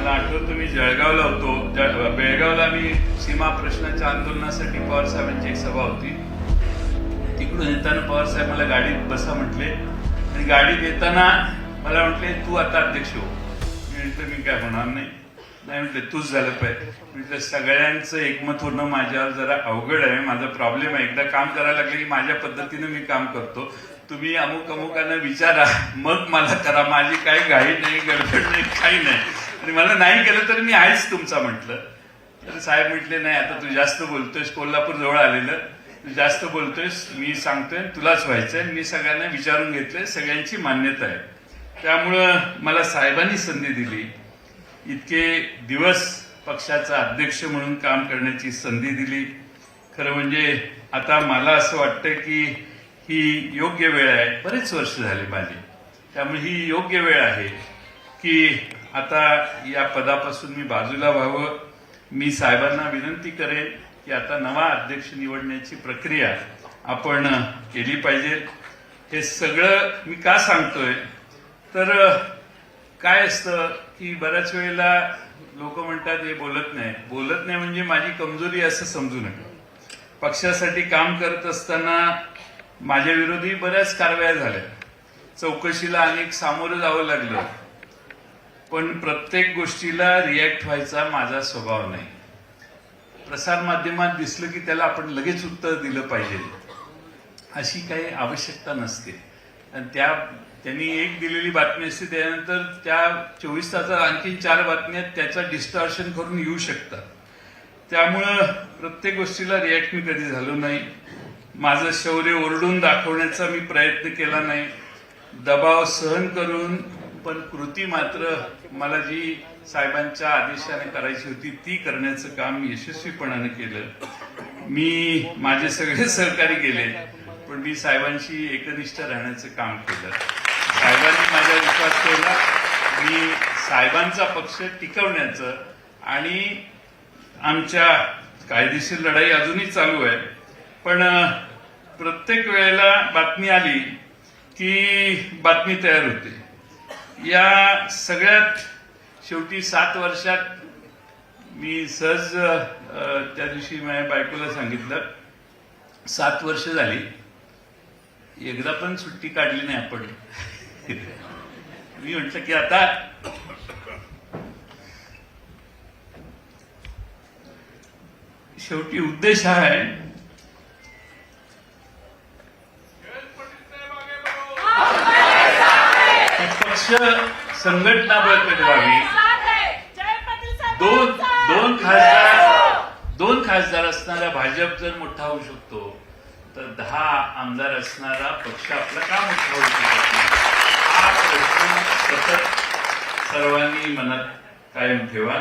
मला आठवतं मी जळगावला होतो. बेळगावला मी सीमा प्रश्नाच्या आंदोलनासाठी पवार साहेबांची एक सभा होती. तिकडून येताना पवार साहेब मला गाडीत बसा म्हटले. आणि गाडीत येताना मला म्हटले तू आता अध्यक्ष हो. मी म्हटलं मी काय होणार नाही. नाही म्हटलं तूच झालं पाहिजे. म्हटलं सगळ्यांचं एकमत होणं माझ्यावर जरा अवघड आहे. माझा प्रॉब्लेम आहे. एकदा काम करायला लागलं की माझ्या पद्धतीनं मी काम करतो. तुम्ही अमुक अमुकांना विचारा. मग मला करा. माझी काही घाई नाही गडबड नाही काही नाही. आणि मला नाही केलं तर मी आहेच तुमचा म्हटलं. तर साहेब म्हटले नाही आता तू जास्त बोलतोयस. कोल्हापूर जवळ आलेलं. तू जास्त बोलतोयस. मी सांगतोय. तुलाच व्हायचंय. मी सगळ्यांना विचारून घेतलंय. सगळ्यांची मान्यता आहे. त्यामुळं मला साहेबांनी संधी दिली. इतके दिवस पक्षाचा अध्यक्ष म्हणून काम करण्याची संधी दिली. खरं म्हणजे आता मला असं वाटतं की ही योग्य वेळ आहे. बरेच वर्ष झाले माझी. त्यामुळे ही योग्य वेळ आहे की आता या पदापासून मी बाजूला व्हावं. मी साहेबांना विनंती करेन की आता नवा अध्यक्ष निवडण्याची प्रक्रिया आपण केली पाहिजे. हे सगळं मी का सांगतोय? तर काय असतं की बऱ्याच वेळेला लोक म्हणतात हे बोलत नाही. बोलत नाही म्हणजे माझी कमजोरी असं समजू नका. पक्षासाठी काम करत असताना माझ्या विरोधी बऱ्याच कारवाया झाल्या. चौकशीला अनेक सामोरं जावं लागलं. पण प्रत्येक गोष्टीला रिॲक्ट व्हायचा माझा स्वभाव नाही. प्रसार माध्यमात दिसलं की त्याला आपण लगेच उत्तर दिलं पाहिजे. अशी काही आवश्यकता नसते. आणि त्या त्यांनी एक दिलेली बातमी असते त्यानंतर त्या चोवीस तासात आणखी चार बातम्या त्याचा डिस्टॉर्शन करून येऊ शकतात. त्यामुळं प्रत्येक गोष्टीला रिॲक्ट मी कधी झालो नाही. माझं शौर्य ओरडून दाखवण्याचा मी प्रयत्न केला नाही. दबाव सहन करून पण कृती मात्र मला जी साहेबांच्या आदेशाने करायची होती ती करण्याचं काम यशस्वीपणाने केलं. मी माझे सगळे सहकारी गेले पण मी साहेबांशी एकनिष्ठ राहण्याचं काम केलं. साहेबांनी माझा विश्वास ठेवला. मी साहेबांचा पक्ष टिकवण्याचं आणि आमच्या कायदेशीर लढाई अजूनही चालू आहे. पण प्रत्येक वेळेला बातमी आली की बातमी तयार होते. या सगळ्यात शेवटी सात वर्षात मी सहज त्या दिवशी माझ्या बायकोला सांगितलं सात वर्ष झाली. एकदा पण सुट्टी काढली नाही आपण. मी म्हटलं की आता शेवटी उद्देश हा आहे संघटना बळकट व्हावी. दोन दोन खासदार दोन खासदार असणारा भाजप जर मोठा होऊ शकतो तर दहा आमदार असणारा पक्ष आपला का मोठा होऊ शकत नाही? हा प्रश्न सतत सर्वांनी मनात कायम ठेवा.